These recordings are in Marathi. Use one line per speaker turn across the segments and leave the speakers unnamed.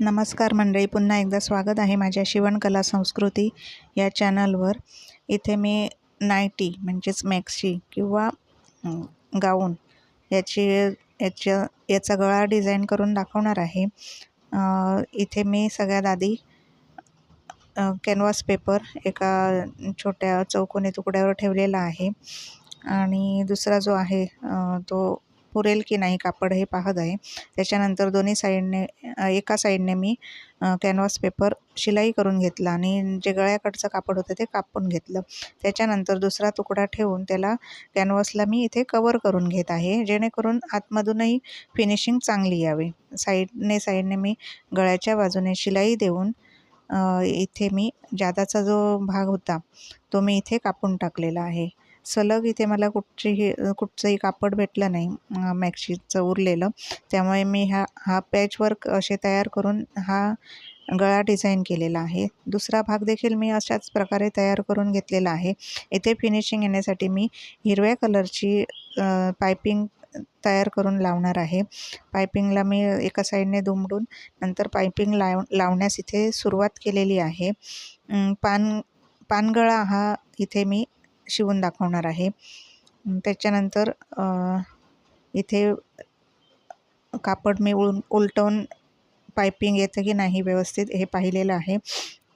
नमस्कार मंडळी पुन्हा एकदा स्वागत आहे माझ्या शिवणकला संस्कृती या चॅनलवर. इथे मी नायटी म्हणजेच मॅक्सी किंवा गाऊन याची याच्या याचा गळा डिझाईन करून दाखवणार आहे. इथे मी सगळ्यात आधी कॅनव्हास पेपर एका छोट्या चौकोनी तुकड्यावर ठेवलेला आहे. आणि दुसरा जो आहे तो पुरेल की नाही कापड हे पाहत आहे. त्याच्यानंतर दोन्ही साईडने एका साईडने मी कॅनव्हास पेपर शिलाई करून घेतला आणि जे गळ्याकडचं कापड होतं ते कापून घेतलं. त्याच्यानंतर दुसरा तुकडा ठेवून त्याला कॅनव्हासला मी इथे कवर करून घेत आहे जेणेकरून आतमधूनही फिनिशिंग चांगली यावी. साईडने साईडने मी गळ्याच्या बाजूने शिलाई देऊन इथे मी जादाचा जो भाग होता तो मी इथे कापून टाकलेला आहे. सलग इथे मला कुठचीही कुठचंही कापड भेटलं नाही अ, मॅक्सीचं उरलेलं. त्यामुळे मी हा हा पॅचवर्क असे तयार करून हा गळा डिझाईन केलेला आहे. दुसरा भाग देखील मी अशाच प्रकारे तयार करून घेतलेला आहे. इथे फिनिशिंग येण्यासाठी मी हिरव्या कलरची पायपिंग तयार करून लावणार आहे. पायपिंगला मी एका साईडने दुमडून नंतर पायपिंग लाव लावण्यास इथे सुरुवात केलेली आहे. पान पानगळा हा इथे मी शिवून दाखवणार आहे. त्याच्यानंतर इथे कापड मी उल उलटवून पायपिंग येतं की नाही व्यवस्थित हे पाहिलेलं आहे.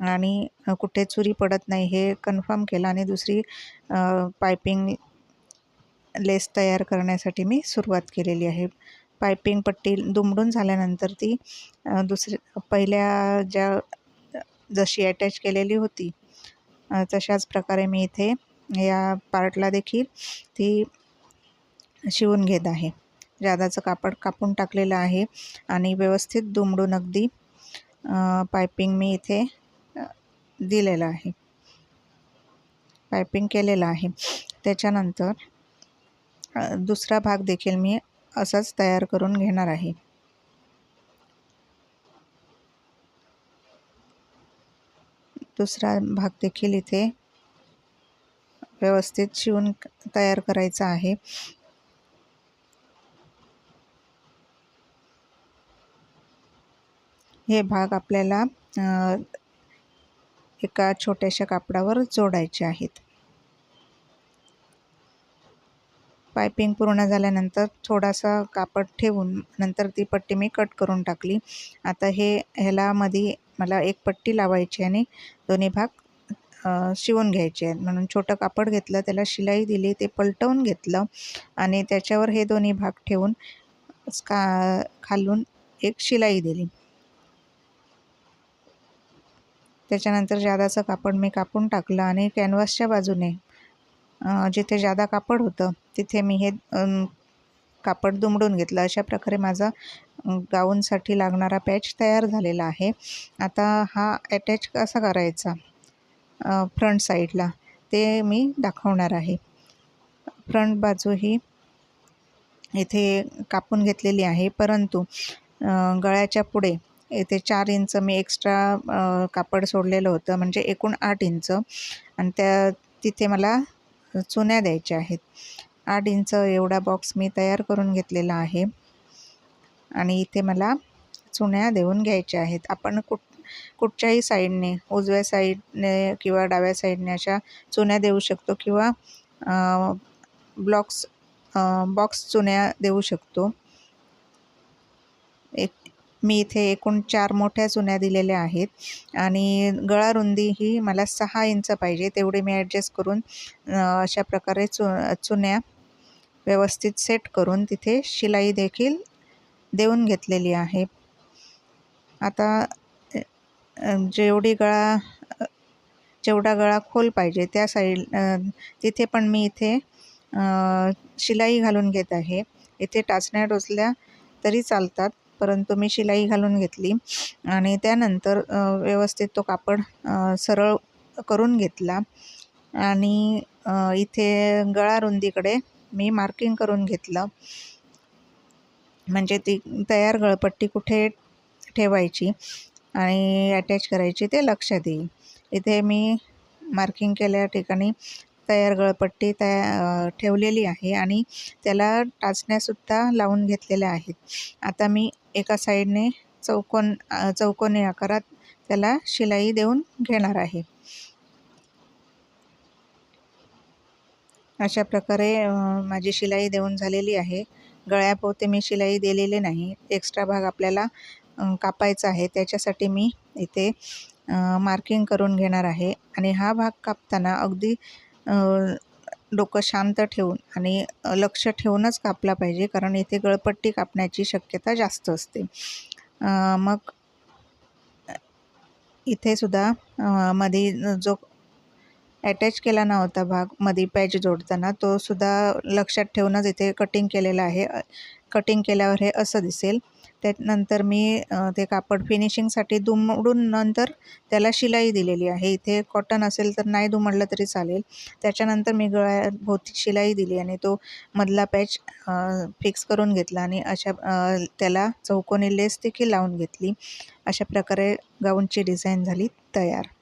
आणि कुठे चुरी पडत नाही हे कन्फर्म केलं आणि दुसरी पायपिंग लेस तयार करण्यासाठी मी सुरुवात केलेली आहे. पायपिंग पट्टी दुमडून झाल्यानंतर ती दुसरी पहिल्या ज्या जशी अटॅच केलेली होती तशाच प्रकारे मी इथे या पार्टला देखील ती शिवून घेत आहे. जादाचं कापड कापून टाकलेलं आहे आणि व्यवस्थित दुमडून अगदी पायपिंग मी इथे दिलेलं आहे. पायपिंग केलेलं आहे. त्याच्यानंतर दुसरा भाग देखील मी असाच तयार करून घेणार आहे. दुसरा भाग देखील इथे व्यवस्थित शिवून तयार करायचा आहे. हे भाग आपल्याला एका छोट्याशा कापडावर जोडायचे आहेत. पायपिंग पूर्ण झाल्यानंतर थोडासा कापड ठेवून नंतर ती पट्टी मी कट करून टाकली. आता हे ह्याला मध्ये मला एक पट्टी लावायची आणि दोन्ही भाग शिवून घ्यायचे. आहेत म्हणून छोटं कापड घेतलं त्याला शिलाई दिली ते पलटवून घेतलं आणि त्याच्यावर हे दोन्ही भाग ठेवून का खालून एक शिलाई दिली. त्याच्यानंतर जादाचं कापड मी कापून टाकलं आणि कॅनव्हासच्या बाजूने जिथे जादा कापड होतं तिथे मी हे कापड दुमडून घेतलं. अशा प्रकारे माझा गाऊनसाठी लागणारा पॅच तयार झालेला आहे. आता हा अटॅच कसा करायचा? फ्रंट साईडला. ते मी दाखवणार आहे. फ्रंट बाजू ही इथे कापून घेतलेली आहे. परंतु गळ्याच्या पुढे इथे चार इंच मी एक्स्ट्रा कापड सोडलेलं होतं. म्हणजे एकूण आठ इंच. आणि त्या तिथे मला चुन्या द्यायच्या आहेत. आठ इंच एवढा बॉक्स मी तयार करून घेतलेला आहे. आणि इथे मला चुन्या देऊन घ्यायच्या आहेत. आपण कुठ कुठच्याही साईडने उजव्या साईडने किंवा डाव्या साईडने अशा चुन्या देऊ शकतो किंवा ब्लॉक्स बॉक्स चुन्या देऊ शकतो. एक मी इथे एकूण चार मोठ्या चुन्या दिलेल्या आहेत आणि गळा रुंदी ही मला सहा इंच पाहिजे तेवढे मी ॲडजस्ट करून अशा प्रकारे चु चुन्या व्यवस्थित सेट करून तिथे शिलाई देखील देऊन घेतलेली आहे. आता जेवढी गळा जेवढा गळा खोल पाहिजे त्या साईड तिथे पण मी इथे शिलाई घालून घेत आहे. इथे टाचण्या टोचल्या तरी चालतात परंतु मी शिलाई घालून घेतली आणि त्यानंतर व्यवस्थित तो कापड सरळ करून घेतला आणि इथे गळा रुंदीकडे मी मार्किंग करून घेतलं. म्हणजे ती तयार गळपट्टी कुठे ठेवायची? आणि अटॅच करायची ते लक्षात येईल इथे मी मार्किंग केल्या ठिकाणी तयार गळपट्टी तया ठेवलेली आहे आणि त्याला टाचण्यासुद्धा लावून घेतलेल्या आहेत. आता मी एका साईडने चौकोन चौकोनी आकारात त्याला शिलाई देऊन घेणार आहे. अशा प्रकारे माझी शिलाई देऊन झालेली आहे. गळ्यापोते मी शिलाई दिलेली नाही. एक्स्ट्रा भाग आपल्याला कापायचा आहे त्याच्यासाठी मी इथे मार्किंग करून घेणार आहे. आणि हा भाग कापताना अगदी डोकं शांत ठेवून आणि लक्ष ठेवूनच कापला पाहिजे कारण इथे गळपट्टी कापण्याची शक्यता जास्त असते. मग इथे सुद्धा मध्ये जो अटॅच केला नव्हता भागमध्ये पॅच जोडताना तो सुद्धा लक्षात ठेवूनच इथे कटिंग केलेला आहे. कटिंग केल्यावर हे असं दिसेल. त्यानंतर मी ते कापड फिनिशिंगसाठी दुमडून नंतर त्याला शिलाई दिलेली आहे. इथे कॉटन असेल तर नाही दुमडलं तरी चालेल. त्याच्यानंतर मी गळ्याभोवती शिलाई दिली आणि तो मधला पॅच फिक्स करून घेतला आणि अशा त्याला चौकोनी लेस देखील लावून घेतली. अशा प्रकारे गाऊनची डिझाईन झाली तयार.